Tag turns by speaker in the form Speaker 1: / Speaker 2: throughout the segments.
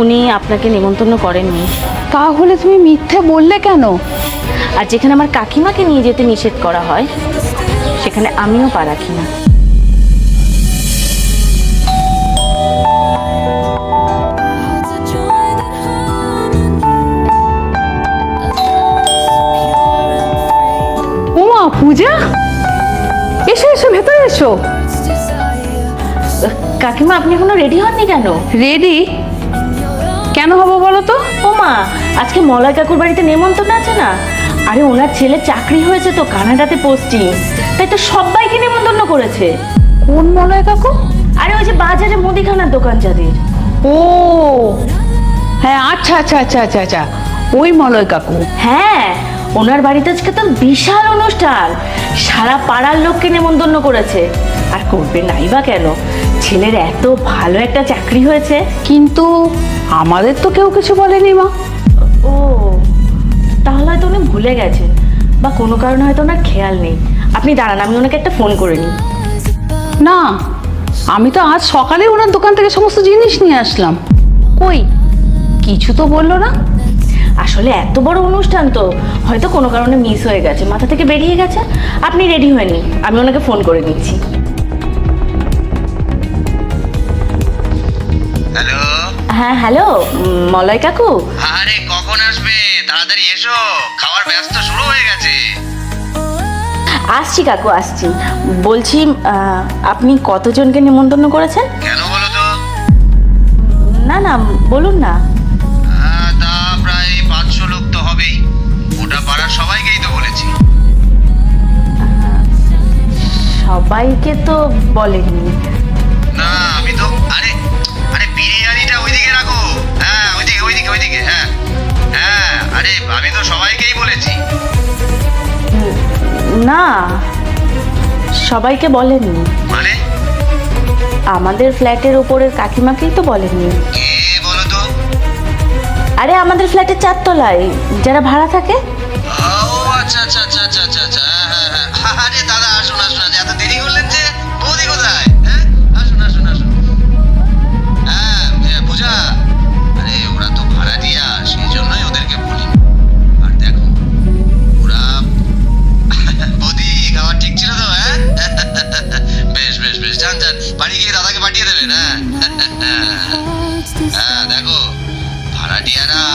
Speaker 1: উনি আপনাকে নিমন্ত্রণ করেননি।
Speaker 2: তাহলে তুমি মিথ্যে বললে কেন?
Speaker 1: আর যেখানে আমার কাকিমাকে নিয়ে যেতে নিষেধ করা হয় সেখানে আমিও পা রাখি না।
Speaker 2: উমা পূজা? এসো এসো ভেতরে এসো।
Speaker 1: কাকিমা আপনি এখনও রেডি হননি কেন?
Speaker 2: রেডি? কেন হব বলো তো?
Speaker 1: ও মা আজকে মলয় কাকুর বাড়িতে নেমন্তন্ন আছে না? আরে ওনার ছেলে চাকরি হয়েছে তো কানাডাতে পোস্টিং তাই তো সবাইকে নেমন্তন্ন করেছে।
Speaker 2: কোন মলয় কাকু?
Speaker 1: আরে ওই যে বাজারে মুদিখানার দোকান যাদের।
Speaker 2: ও হ্যাঁ আচ্ছা আচ্ছা আচ্ছা আচ্ছা আচ্ছা ওই মলয় কাকু।
Speaker 1: হ্যাঁ ওনার বাড়িতে আজকে তো বিশাল অনুষ্ঠান সারা পাড়ার লোককে নেমন্তন্ন করেছে। আর করবে নাই বা কেন? ছেলের এত ভালো একটা চাকরি হয়েছে
Speaker 2: কিন্তু আমাদের তো কেউ কিছু বলেনি মা।
Speaker 1: ও তাহলে হয়তো উনি ভুলে গেছে বা কোনো কারণে হয়তো ওনার খেয়াল নেই। আপনি দাঁড়ান আমি ওনাকে একটা ফোন করে নিই।
Speaker 2: না আমি তো আজ সকালে ওনার দোকান থেকে সমস্ত জিনিস নিয়ে আসলাম। কই? কিছু তো বলল না।
Speaker 1: আসলে এত বড় অনুষ্ঠান তো হয়তো কোনো কারণে মিস হয়ে গেছে মাথা থেকে বেরিয়ে গেছে। আপনি রেডি হয়ে নিন আমি ওনাকে ফোন করে দিচ্ছি।
Speaker 3: হ্যালো?
Speaker 1: হ্যাঁ হ্যালো মলয় কাকু।
Speaker 3: আরে কখন আসবে? তাড়াতাড়ি এসো খাওয়ার ব্যস্ত শুরু হয়ে গেছে।
Speaker 1: আসছি কাকু আসছি। বলছি আপনি কতজনকে নিমন্ত্রণ করেছেন?
Speaker 3: কেন বলো তো?
Speaker 1: না না বলুন না।
Speaker 3: তা প্রায় পাঁচশো লোক তো হবেই। ওটা পাড়ার সবাইকেই তো বলেছি।
Speaker 1: সবাইকে তো বলেননি।
Speaker 3: না বিরিয়ানিটা ওইদিকে রাখো। হ্যাঁ ওইদিকে ওইদিকে ওইদিকে হ্যাঁ। হ্যাঁ আরে আমি তো সবাইকেই বলেছি।
Speaker 1: না সবাইকে বলেননি
Speaker 3: মানে?
Speaker 1: আমাদের ফ্ল্যাটের ওপরের কাকিমাকেই তো বলেননি
Speaker 3: কে বলো তো
Speaker 1: আরে আমাদের ফ্ল্যাটের চারতলায় যারা ভাড়া থাকে।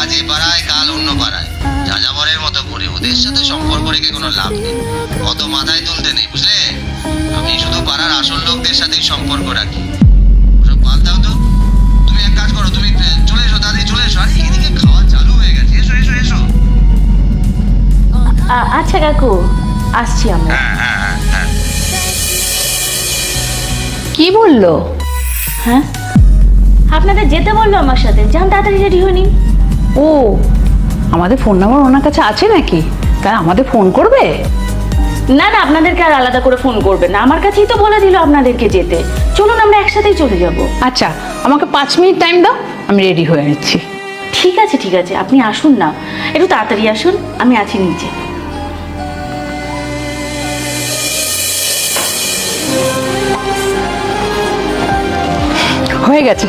Speaker 3: আজ এ পাড়ায় কাল অন্য পাড়ায়। যাযাবরের মতো করে ওদের সাথে সম্পর্ক রেখে কোনো লাভ নেই। অত মাথায় তুলতে নেই বুঝলে? আমি শুধু পাড়ার আসল লোকদের সাথেই সম্পর্ক রাখি। ওসব বাদ দাও তো। তুমি এক কাজ করো তুমি চলে এসো দাদি চলে এসো। আরে এদিকে খাওয়া চালু হয়ে গেছে। এসো এসো এসো।
Speaker 1: আচ্ছা কাকু আসছি আমরা।
Speaker 3: হ্যাঁ হ্যাঁ হ্যাঁ।
Speaker 2: কি বলল?
Speaker 1: হ্যাঁ? আপনাদের যেতে বলল আমার সাথে। যান তাড়াতাড়ি রেডি হয়ে নিন।
Speaker 2: ও আমাদের ফোন নাম্বার ওনার কাছে আছে নাকি? তাই আমাদের ফোন করবে?
Speaker 1: না না আপনাদেরকে আর আলাদা করে ফোন করবে না। আমার কাছেই তো বলে দিল আপনাদেরকে যেতে। চলুন আমরা একসাথেই চলে যাব।
Speaker 2: আচ্ছা আমাকে পাঁচ মিনিট টাইম দাও আমি রেডি হয়ে নিচ্ছি।
Speaker 1: ঠিক আছে ঠিক আছে আপনি আসুন না। একটু তাড়াতাড়ি আসুন আমি আছি নিচে।
Speaker 2: হয়ে গেছে।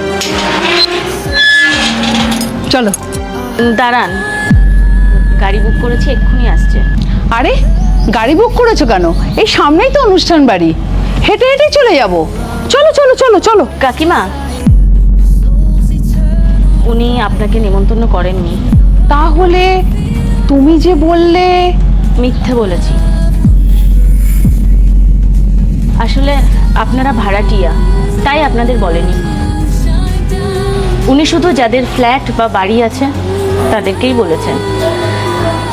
Speaker 2: চলো।
Speaker 1: দাঁড়ান। গাড়ি বুক করেছি এক্ষুনি আসছে।
Speaker 2: আরে গাড়ি বুক করেছ কেন? এই সামনেই তো অনুষ্ঠান বাড়ি। হেঁটে হেঁটে চলে যাব। চলো চলো চলো চলো।
Speaker 1: কাকিমা উনি আপনাকে নিমন্ত্রণ করেননি।
Speaker 2: তাহলে তুমি যে বললে।
Speaker 1: মিথ্যে বলেছি। আসলে আপনারা ভাড়াটিয়া তাই আপনাদের বলেনি। উনি শুধু যাদের ফ্ল্যাট বা বাড়ি আছে তাদেরকেই বলেছেন।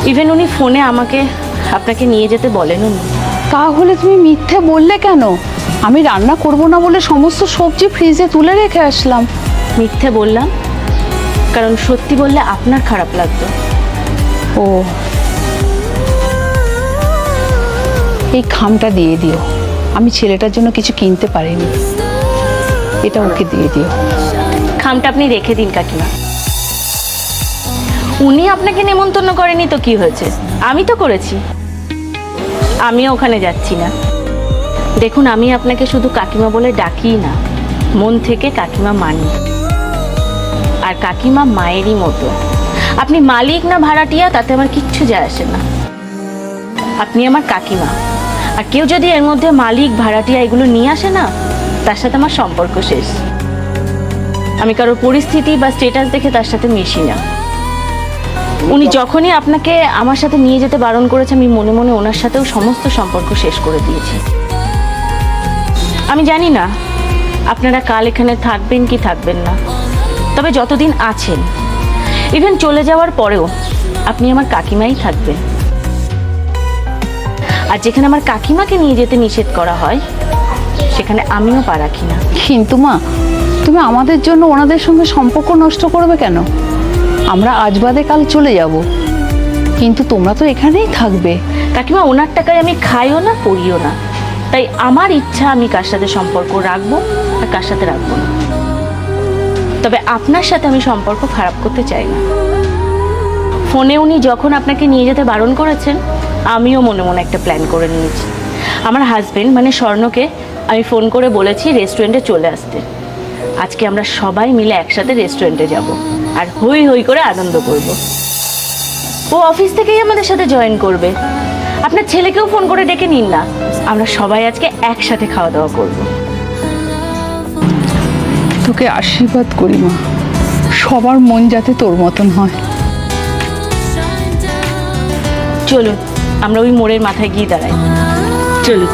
Speaker 1: ইভেন উনি ফোনে আমাকে আপনাকে নিয়ে যেতে বলেন উনি।
Speaker 2: তাহলে তুমি মিথ্যে বললে কেন? আমি রান্না করব না বলে সমস্ত সবজি ফ্রিজে তুলে রেখে আসলাম।
Speaker 1: মিথ্যে বললাম কারণ সত্যি বললে আপনার খারাপ লাগতো।
Speaker 2: ও। এই খামটা দিয়ে দিও। আমি ছেলেটার জন্য কিছু কিনতে পারিনি। এটা ওকে দিয়ে দিও।
Speaker 1: খামটা আপনি রেখে দিন কাকিমা। উনি আপনাকে নেমন্তন্ন করেনি তো কি হয়েছে? আমি তো করেছি। আমিও ওখানে যাচ্ছি না। দেখুন, আমি আপনাকে শুধু কাকিমা বলে ডাকি না। মন থেকে কাকিমা মানি। আর কাকিমা মায়েরই মতো। আপনি মালিক না ভাড়াটিয়া, তাতে আমার কিচ্ছু যায় আসে না। আপনি আমার কাকিমা। আর কেউ যদি এর মধ্যে মালিক, ভাড়াটিয়া এগুলো নিয়ে আসে না, তার সাথে আমার সম্পর্ক শেষ। আমি কারোর পরিস্থিতি বা স্টেটাস দেখে তার সাথে মিশি না। উনি যখনই আপনাকে আমার সাথে নিয়ে যেতে বারণ করেছে, আমি মনে মনে ওনার সাথেও সমস্ত সম্পর্ক শেষ করে দিয়েছি। আমি জানি না আপনারা কাল এখানে থাকবেন কি থাকবেন না, তবে যতদিন আছেন ইভেন চলে যাওয়ার পরেও আপনি আমার কাকিমাই থাকবেন। আর যেখানে আমার কাকিমাকে নিয়ে যেতে নিষেধ করা হয়, সেখানে আমিও পা রাখি না।
Speaker 2: কিন্তু মা, তুমি আমাদের জন্য ওনাদের সঙ্গে সম্পর্ক নষ্ট করবে কেন? আমরা আজ বাদে কাল চলে যাব। কিন্তু তোমরা তো এখানেই থাকবে।
Speaker 1: কাকিমা, ওনার টাকায় আমি খাইও না, পড়িও না। তাই আমার ইচ্ছা আমি কার সাথে সম্পর্ক রাখব আর কার সাথে রাখব না। তবে আপনার সাথে আমি সম্পর্ক খারাপ করতে চাই না। ফোনে উনি যখন আপনাকে নিয়ে যেতে বারণ করেছেন, আমিও মনে মনে একটা প্ল্যান করে নিয়েছি। আমার হাজবেন্ড মানে স্বর্ণকে, আমি ফোন করে বলেছি রেস্টুরেন্টে চলে আসতে। আজকে আমরা সবাই মিলে একসাথে রেস্টুরেন্টে যাব। আর হই হই করে আনন্দ করব। ও অফিস থেকেই আমাদের সাথে জয়েন করবে। আপনার ছেলেকেও ফোন করে ডেকে নিন না। আমরা সবাই আজকে একসাথে খাওয়া দাওয়া করব।
Speaker 2: তোকে আশীর্বাদ করি মা। সবার মন যাতে তোর মতন হয়।
Speaker 1: চলুন আমরা ওই মোড়ের মাথায় গিয়ে দাঁড়াই। চলুন।